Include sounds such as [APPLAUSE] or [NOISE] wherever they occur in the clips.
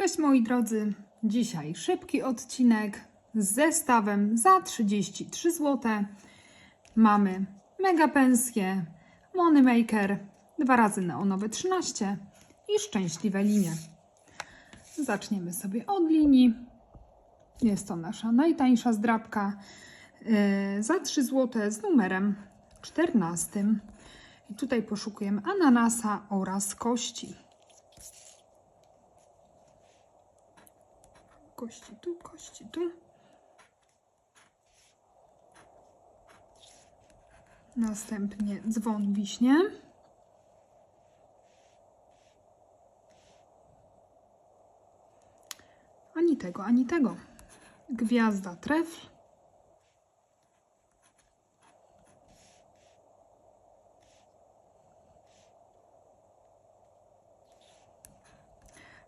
Cześć moi drodzy, dzisiaj szybki odcinek z zestawem za 33 zł. Mamy mega pensję, Moneymaker, dwa razy neonowe 13 i szczęśliwe linie. Zaczniemy sobie od linii. Jest to nasza najtańsza zdrabka yy, za 3 zł z numerem 14. I tutaj poszukujemy ananasa oraz kości. Kości tu, kości tu. Następnie dzwon wiśnie. Ani tego, ani tego. Gwiazda trefl.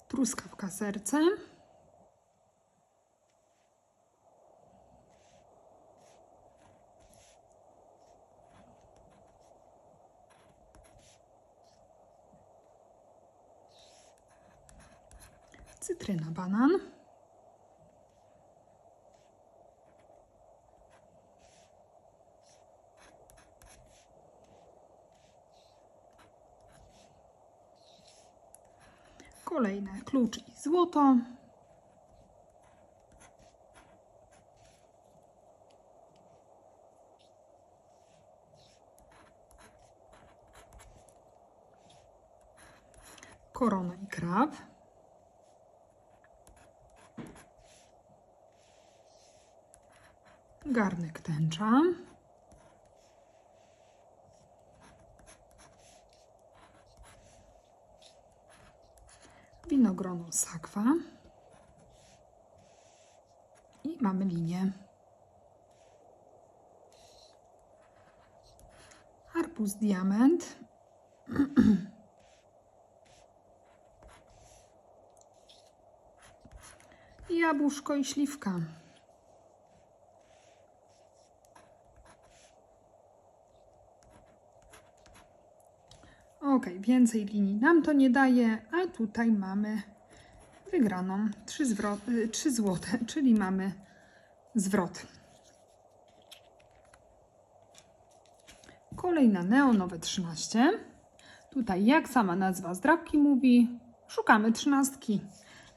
Truskawka serce. Cytryna banan. Kolejne klucz i złoto. Korona i krab. Garnek tęcza. Winogrono sakwa. I mamy linię. Arbuz diament. [CLEARS THROAT] Jabłuszko i śliwka. Ok, więcej linii nam to nie daje, a tutaj mamy wygraną 3, zwrot, 3 złote, [LAUGHS] czyli mamy zwrot. Kolejna neonowe 13. Tutaj, jak sama nazwa zdrabki mówi, szukamy trzynastki.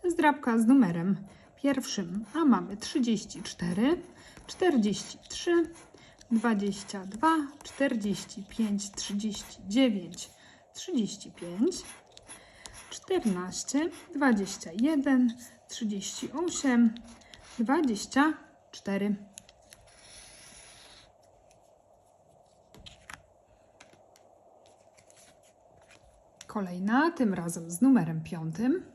Zdrabka z numerem pierwszym, a mamy 34, 43, 22, 45, 39, 35, 14, 21, 38, 24. Kolejna, tym razem z numerem piątym.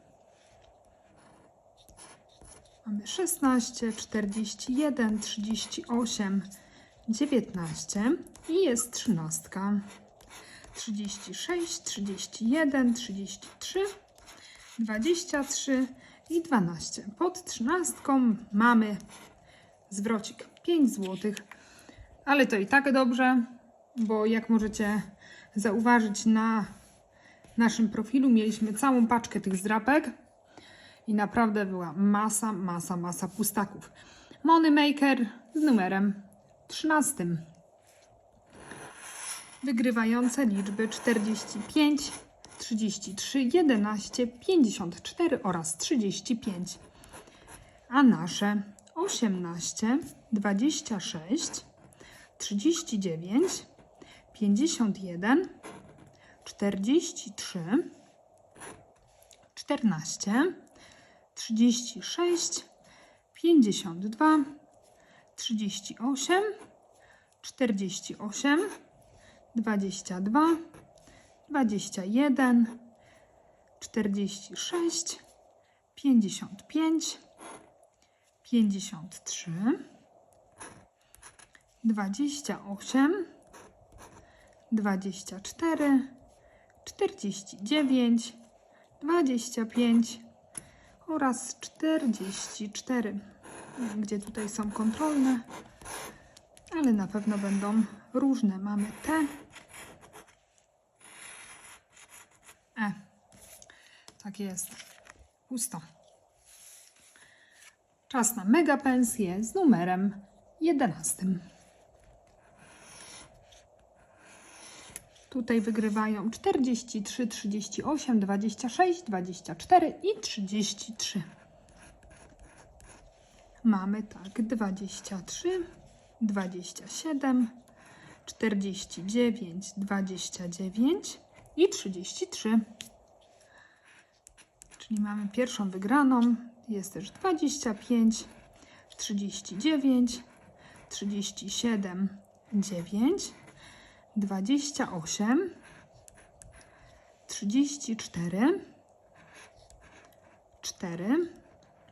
Mamy 16, 41, 38, 19 i jest trzynastka. 36, 31, 33, 23 i 12. Pod trzynastką mamy zwrocik 5 zł, ale to i tak dobrze, bo jak możecie zauważyć na naszym profilu mieliśmy całą paczkę tych zdrapek i naprawdę była masa, masa, masa pustaków. Moneymaker z numerem 13 wygrywające liczby 45, 33, 11, 54 oraz 35, a nasze 18, 26, 39, 51, 43, 14, 36, 52, 38, 48, 22, 21, 46, 55, 53, 28, 24, 49, 25 oraz 44. Nie wiem, Gdzie tutaj są kontrolne, ale na pewno będą różne. Mamy te. E. Tak jest. Pusto. Czas na mega pensję z numerem 11. Tutaj wygrywają 43, 38, 26, 24 i 33. Mamy tak 23, 27, 49, 29 i 33. Czyli mamy pierwszą wygraną. Jest też 25, 39, 37, 9, 28, 34, 4,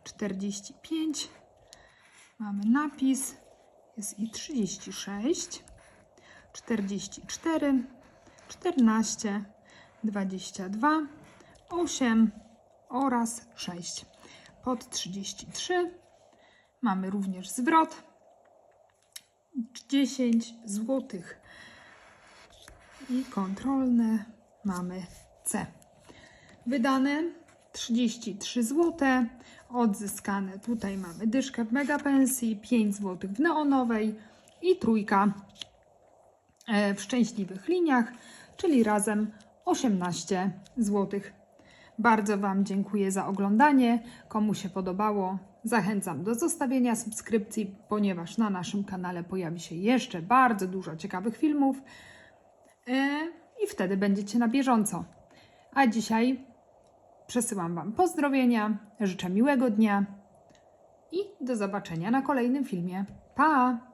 45. Mamy napis. Jest i 36, 44, 14, 22, 8 oraz 6. Pod 33 mamy również zwrot 10 zł i kontrolne mamy C. Wydane 33 zł. Odzyskane tutaj mamy dyszkę w megapensji, 5 zł w neonowej i trójka w szczęśliwych liniach, czyli razem 18 zł. Bardzo Wam dziękuję za oglądanie. Komu się podobało, zachęcam do zostawienia subskrypcji, ponieważ na naszym kanale pojawi się jeszcze bardzo dużo ciekawych filmów e, i wtedy będziecie na bieżąco. A dzisiaj przesyłam Wam pozdrowienia, życzę miłego dnia i do zobaczenia na kolejnym filmie. Pa!